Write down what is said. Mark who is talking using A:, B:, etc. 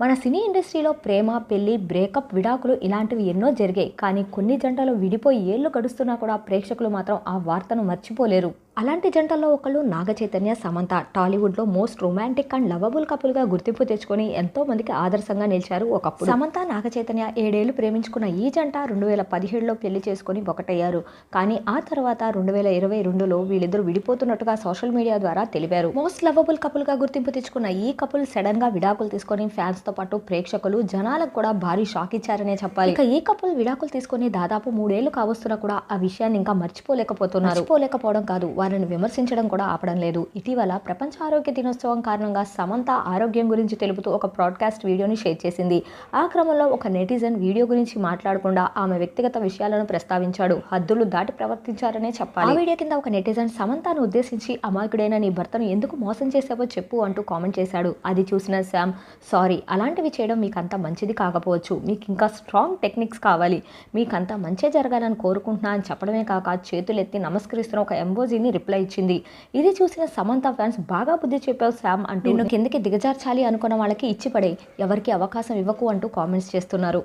A: మన సినీ ఇండస్ట్రీలో ప్రేమ పెళ్ళి బ్రేకప్ విడాకులు ఇలాంటివి ఎన్నో జరిగాయి. కానీ కొన్ని జంటలు విడిపోయి ఏళ్ళు గడుస్తున్నా కూడా ప్రేక్షకులు మాత్రం ఆ వార్తను మర్చిపోలేరు. అలాంటి జంటల్లో ఒకళ్ళు నాగ చైతన్య సమంత. టాలీవుడ్లో మోస్ట్ రొమాంటిక్ అండ్ లవబుల్ కపుల్గా గుర్తింపు తెచ్చుకొని ఎంతో మందికి ఆదర్శంగా నిలిచారు ఒకప్పుడు. సమంత నాగ చైతన్య ఏడేళ్ళు ప్రేమించుకున్న ఈ జంట రెండు వేల పదిహేడులో పెళ్ళి చేసుకుని ఒకటయ్యారు. కానీ ఆ తర్వాత రెండు వేల ఇరవై రెండులో వీళ్ళిద్దరు విడిపోతున్నట్టుగా సోషల్ మీడియా ద్వారా తెలిపారు. మోస్ట్ లవబుల్ కపుల్గా గుర్తింపు తెచ్చుకున్న ఈ కపుల్ సడన్గా విడాకులు తీసుకొని ఫ్యాన్స్తో పాటు ప్రేక్షకులు జనాలకు కూడా భారీ షాక్ ఇచ్చారనే చెప్పాలి. ఇక ఈ కపుల్ విడాకులు తీసుకొని దాదాపు మూడేళ్ళు కావస్తున్నా కూడా ఆ విషయాన్ని ఇంకా మర్చిపోలేకపోతున్నారు. మర్చిపోలేకపోవడం కాదు వారిని విమర్శించడం కూడా ఆపడం లేదు. ఇటీవల ప్రపంచ ఆరోగ్య దినోత్సవం కారణంగా సమంత ఆరోగ్యం గురించి తెలుపుతూ ఒక బ్రాడ్కాస్ట్ వీడియోని షేర్ చేసింది. ఆ క్రమంలో ఒక నెటిజన్ వీడియో గురించి మాట్లాడకుండా ఆమె వ్యక్తిగత విషయాలను ప్రస్తావించాడు. హద్దులు దాటి ప్రవర్తించారనే చెప్పాలి. ఆ వీడియో కింద ఒక నెటిజన్ సమంతను ఉద్దేశించి అమాయకుడైన నీ భర్తను ఎందుకు మోసం చేసావో చెప్పు అంటూ కామెంట్ చేశాడు. అది చూసిన శామ్ సారీ అలాంటివి చేయడం మీకంత మంచిది కాకపోవచ్చు. మీకు ఇంకా స్ట్రాంగ్ టెక్నిక్స్ కావాలి. మీకు మంచి జరగాలని కోరుకుంటున్నా అని చెప్పడమే కాక చేతులెత్తి నమస్కరిస్తున్న ఒక ఎంబోజీని రిప్లై ఇచ్చింది. ఇది చూసిన సమంత ఫ్యాన్స్ బాగా బుద్ధి చెప్పావు శామ్ అంటూ నిన్ను కిందకి దిగజార్చాలి అనుకున్న వాళ్ళకి ఇచ్చి పడే ఎవరికి అవకాశం ఇవ్వకు అంటూ కామెంట్స్ చేస్తున్నారు.